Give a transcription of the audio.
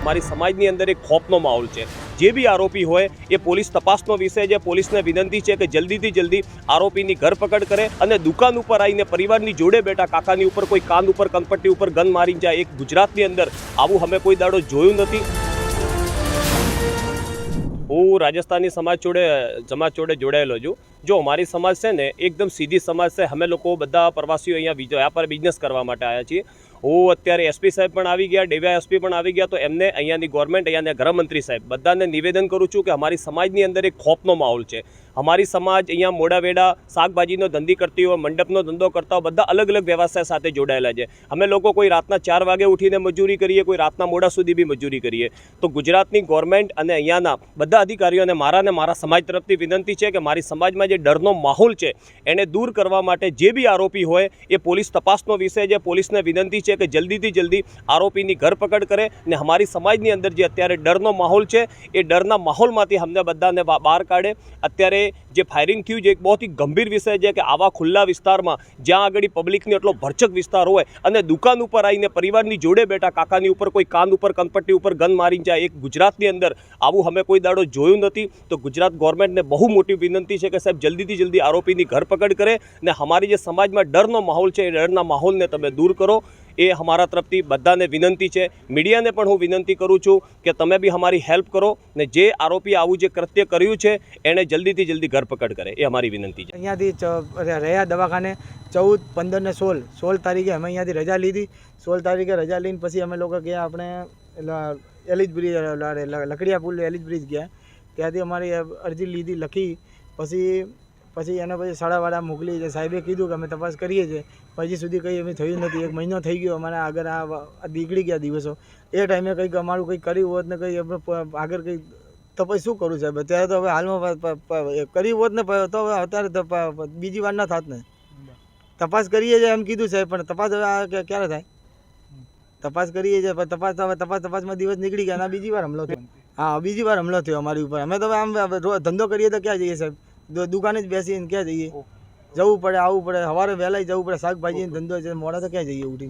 અમારી સમાજની અંદર એક ખોફનો માહોલ છે. જે બી આરોપી હોય, એ પોલીસ તપાસનો વિષય છે, પોલીસને વિનંતી છે કે જલ્દીથી જલ્દી આરોપીની ધરપકડ કરે અને દુકાન ઉપર આવીને પરિવારની જોડે બેઠા કાકાની ઉપર કોઈ કાન ઉપર કનપટ્ટી ઉપર ગન મારી જાય. એક ગુજરાતની અંદર આવું અમે કોઈ દાડો જોયું નથી. હું રાજસ્થાની સમાજ જોડે સમાજ જોડે જોડાયેલો છું. જો અમારી સમાજ છે ને, એકદમ સીધી સમાજ છે. અમે લોકો બધા પ્રવાસીઓ અહીંયા બીજો વ્યાપાર બિઝનેસ કરવા માટે આવ્યા છીએ. હું અત્યારે એસપી સાહેબ પણ આવી ગયા, ડેવ્યા એસપી પણ આવી ગયા, તો એમને અહીંયાની ગવર્મેન્ટ અહીંયાના ગૃહમંત્રી સાહેબ બધાને નિવેદન કરું છું કે અમારી સમાજની અંદર એક ખોફનો માહોલ છે. અમારી સમાજ અહીંયા મોડા વેડા શાકભાજીનો ધંધી કરતી હોય, મંડપનો ધંધો કરતા હોય, બધા અલગ અલગ વ્યવસાય સાથે જોડાયેલા છે. અમે લોકો કોઈ રાતના ચાર વાગે ઉઠીને મજૂરી કરીએ, કોઈ રાતના મોડા સુધી બી મજૂરી કરીએ. તો ગુજરાતની ગવર્મેન્ટ અને અહીંયાના બધા અધિકારીઓને મારા ને મારા સમાજ તરફથી વિનંતી છે કે મારી સમાજમાં જે ડરનો માહોલ છે, એને દૂર કરવા માટે જે બી આરોપી હોય, એ પોલીસ તપાસનો વિષય છે, પોલીસને વિનંતી છે કે જલ્દીથી જલ્દી આરોપીની ધરપકડ કરે ને અમારી સમાજની અંદર જે અત્યારે ડરનો માહોલ છે, એ ડરના માહોલમાંથી અમને બધાને બહાર કાઢે. અત્યારે જે ફાયરિંગ થયું છે, એક બહુ ગંભીર વિષય છે કે આવા ખુલ્લા વિસ્તારમાં જ્યાં આગળ પબ્લિકનો એટલો ભરચક વિસ્તાર હોય અને દુકાન ઉપર આવીને પરિવારની જોડે બેઠા કાકાની ઉપર કોઈ કાન ઉપર કનપટ્ટી ઉપર ગન મારી જાય, એક ગુજરાતની અંદર આવું અમે કોઈ દાડો જોયું નથી, તો ગુજરાત ગવર્મેન્ટને બહુ મોટી વિનંતી છે કે સાહેબ જલ્દીથી જલ્દી આરોપીની ધરપકડ કરે ને અમારી જે સમાજમાં ડરનો માહોલ છે, એ ડરના માહોલને તમે દૂર કરો. એ અમારા તરફથી બધાને વિનંતી છે. મીડિયાને પણ હું વિનંતી કરું છું કે તમે બી અમારી હેલ્પ કરો ને જે આરોપી આવું જે કૃત્ય કર્યું છે એણે જલ્દીથી જલ્દી ધરપકડ કરે, એ અમારી વિનંતી છે. અહીંયાથી રહ્યા દવાખાને ચૌદ, પંદર ને સોળ સોળ તારીખે અમે અહીંયાથી રજા લીધી. સોળ તારીખે રજા લઈને પછી અમે લોકો ગયા આપણે એલા એલિજ બ્રિજ લકડિયા પુલ, એલિજ બ્રિજ ગયા. ત્યાંથી અમારી અરજી લીધી, લખી. પછી પછી એને પછી શાળાવાળા મોકલી છે. સાહેબે કીધું કે અમે તપાસ કરીએ છીએ. પછી સુધી કંઈ અમે થયું નથી. એક મહિનો થઈ ગયો. અમારા આગળ આ નીકળી ગયા દિવસો. એ ટાઈમે કંઈક અમારું કંઈક કર્યું હોત ને કંઈ આગળ કંઈ તો પછી શું કરું સાહેબ? અત્યારે તો હવે હાલમાં કર્યું હોત ને તો હવે અત્યારે બીજી વાર ના થાત ને. તપાસ કરીએ છીએ એમ કીધું સાહેબ, પણ તપાસ હવે આ ક્યારે થાય? તપાસ કરીએ છીએ, પણ તપાસ હવે તપાસ, તપાસમાં દિવસ નીકળી ગયા અને બીજી વાર હમલો થયો. હા, બીજી વાર હમલો થયો અમારી ઉપર. અમે તો આમ ધંધો કરીએ તો ક્યાં જઈએ સાહેબ? દુકાને જ બેસીને ક્યાં જઈએ? જવું પડે આવવું પડે સવારે વહેલા જવું પડે શાકભાજી ધંધો છે મોડા તો ક્યાં જઈએ ઉઠી